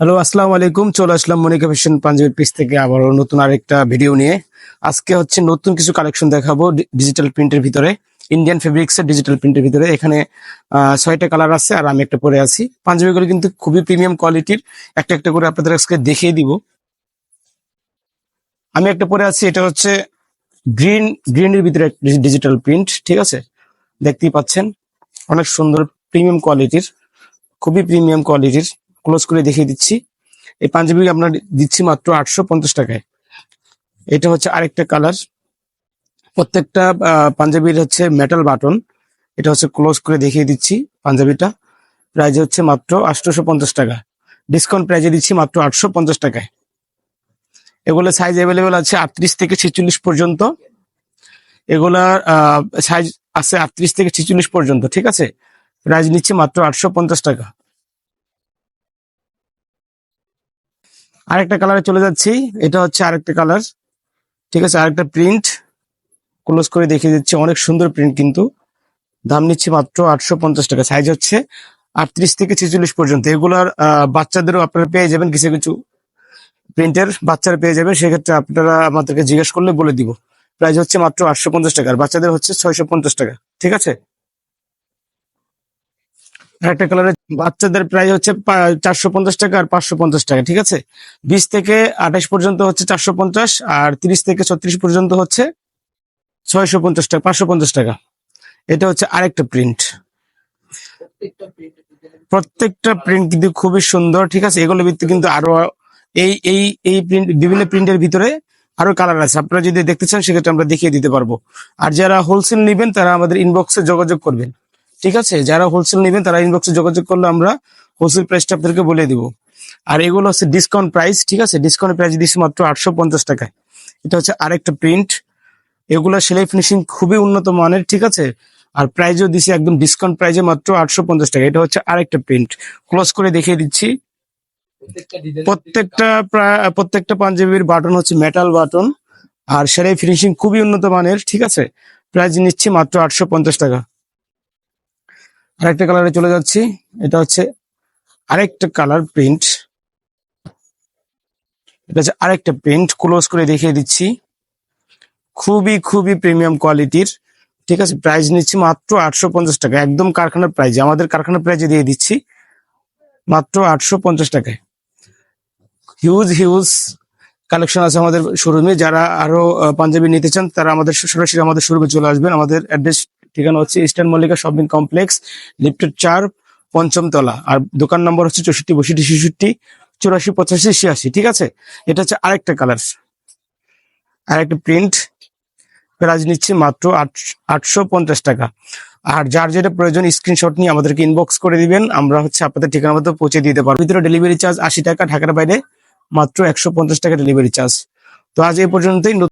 Hello আসসালামু আলাইকুম। চলে আসলাম মনিকা ফ্যাশন পাঞ্জাবের পিস থেকে আবারও নতুন আরেকটা ভিডিও নিয়ে। আজকে হচ্ছে নতুন কিছু কালেকশন দেখাবো ডিজিটাল প্রিন্টের ভিতরে ইন্ডিয়ান ফেব্রিক্স এর ডিজিটাল প্রিন্টের ভিতরে। এখানে ছয়টা কালার আছে আর আমি একটা পরে আছি। পাঞ্জাবিগুলো কিন্তু খুবই প্রিমিয়াম কোয়ালিটির একটা একটা করে আপনাদের আজকে দেখিয়ে দিব। আমি একটা পরে আছি, এটা হচ্ছে গ্রিন গ্রিনের ভিতরে ডিজিটাল প্রিন্ট ঠিক আছে? দেখতেই পাচ্ছেন? অনেক সুন্দর প্রিমিয়াম কোয়ালিটির খুবই প্রিমিয়াম কোয়ালিটির ক্লোজ করে দেখিয়ে দিচ্ছি। এই পাঞ্জাবি আপনার দিচ্ছি মাত্র আটশো পঞ্চাশ টাকায়। এটা হচ্ছে আরেকটা কালার প্রত্যেকটা পাঞ্জাবির হচ্ছে মেটাল বাটন এটা হচ্ছে ক্লোজ করে দেখিয়ে দিচ্ছি পাঞ্জাবিটা। প্রাইস হচ্ছে মাত্র আটশোশো পঞ্চাশ টাকা। ডিসকাউন্ট প্রাইজে দিচ্ছি মাত্র আটশো পঞ্চাশ টাকায়। এগুলো সাইজ অ্যাভেলেবেল আছে আটত্রিশ থেকে ছেচল্লিশ পর্যন্ত। এগুলার সাইজ আছে আটত্রিশ থেকে ছেচল্লিশ পর্যন্ত, ঠিক আছে? প্রাইস নিচ্ছি মাত্র আটশো পঞ্চাশ টাকা। আরেকটা কালারে চলে যাচ্ছি। এটা হচ্ছে আরেকটা কালার। ঠিক আছে, আরেকটা প্রিন্ট ক্লোজ করে দেখিয়ে দিচ্ছি, অনেক সুন্দর প্রিন্ট কিন্তু। দাম নিচ্ছি মাত্র আটশো পঞ্চাশ টাকা। সাইজ হচ্ছে আটত্রিশ থেকে ছেচল্লিশ পর্যন্ত। এগুলার বাচ্চাদেরও আপনারা পেয়ে যাবেন কিছু কিছু প্রিন্টের বাচ্চারা পেয়ে যাবেন, সেক্ষেত্রে আপনারা আমাদেরকে জিজ্ঞেস করলে বলে দিব। প্রাইস হচ্ছে মাত্র আটশো পঞ্চাশ টাকা, আর বাচ্চাদের হচ্ছে ছয়শো পঞ্চাশ টাকা। ঠিক আছে? আরেকটা কালারের বাচ্চাদের প্রাইস হচ্ছে চারশো পঞ্চাশ টাকা আর পাঁচশো পঞ্চাশ টাকা, ঠিক আছে? বিশ থেকে আঠাশ পর্যন্ত হচ্ছে চারশো পঞ্চাশ আর তিরিশ থেকে ছত্রিশ পর্যন্ত হচ্ছে ছয়শো পঞ্চাশ টাকা, পাঁচশো পঞ্চাশ টাকা। এটা হচ্ছে আরেকটা প্রিন্ট প্রত্যেকটা প্রিন্ট কিন্তু খুবই সুন্দর, ঠিক আছে? এগুলোর ভিতরে কিন্তু আরও, এই এই এই প্রিন্ট বিভিন্ন প্রিন্টের ভিতরে আরও কালার আছে। আপনারা যদি দেখতে চান, সেক্ষেত্রে আমরা দেখিয়ে দিতে পারব। আর যারা হোলসেল নেবেন, তারা আমাদের ইনবক্সে যোগাযোগ করবেন। ঠিক আছে? যারা হোলসেল নেবেন তারা ইনবক্সে যোগাযোগ করলে আমরা হোলসেল প্রাইসটা আপনাদেরকে বলে দিব। আর এগুলো হচ্ছে ডিসকাউন্ট প্রাইস ঠিক আছে? ডিসকাউন্ট প্রাইস দিচ্ছি মাত্র আটশো পঞ্চাশ টাকায়। এটা হচ্ছে আরেকটা প্রিন্ট এগুলো সেলাই ফিনিশিং খুবই উন্নত মানের ঠিক আছে? আর প্রাইজও দিছি একদম ডিসকাউন্ট প্রাইজে মাত্র আটশো পঞ্চাশ টাকা এটা হচ্ছে আরেকটা প্রিন্ট ক্লোজ করে দেখিয়ে দিচ্ছি। প্রত্যেকটা প্রা- প্রত্যেকটা পাঞ্জাবির বাটন হচ্ছে মেটাল বাটন আর সেলাই ফিনিশিং খুবই উন্নত মানের ঠিক আছে? প্রাইস নিচ্ছি মাত্র আটশো পঞ্চাশ টাকা। আরেকটা কালারে চলে যাচ্ছি। এটা হচ্ছে আরেকটা কালার প্রিন্ট এটা হচ্ছে আরেকটা প্রিন্ট ক্লোজ করে দেখিয়ে দিচ্ছি। খুবই খুবই প্রিমিয়াম কোয়ালিটির ঠিক আছে প্রাইস নিচ্ছি মাত্র আটশো পঞ্চাশ টাকা। একদম কারখানার প্রাইজে আমাদের কারখানার প্রাইজে দিয়ে দিচ্ছি মাত্র আটশো পঞ্চাশ টাকায়। হিউজ হিউজ কালেকশন আছে আমাদের শোরুমে যারা আরও পাঞ্জাবি নিতে চান, তারা আমাদের সরাসরি আমাদের শোরুমে চলে আসবেন। আমাদের অ্যাড্রেস ঠিকানা হচ্ছে eastern Mallika shopping complex lifted চার পঞ্চম তলা। আর দোকান নম্বর হচ্ছে চৌষট্টি বষট্টি ছেষট্টি, চুরাশি, পঁচাশি, ছিয়াশি, ঠিক আছে? এটা হচ্ছে আরেকটা কালার আরেকটা প্রিন্ট প্রাইস নিচ্ছে মাত্র আটশো পঞ্চাশ টাকা। আর যার যেটা প্রয়োজন স্ক্রিনশট নিয়ে আমাদেরকে ইনবক্স করে দিবেন। আমরা হচ্ছে আপনাদের ঠিকানা মতো পৌঁছে দিতে পারব। ভিতরে ডেলিভারি চার্জ আশি টাকা, ঢাকার বাইরে মাত্র একশো পঞ্চাশ টাকা ডেলিভারি চার্জ তো আজ এই পর্যন্তই।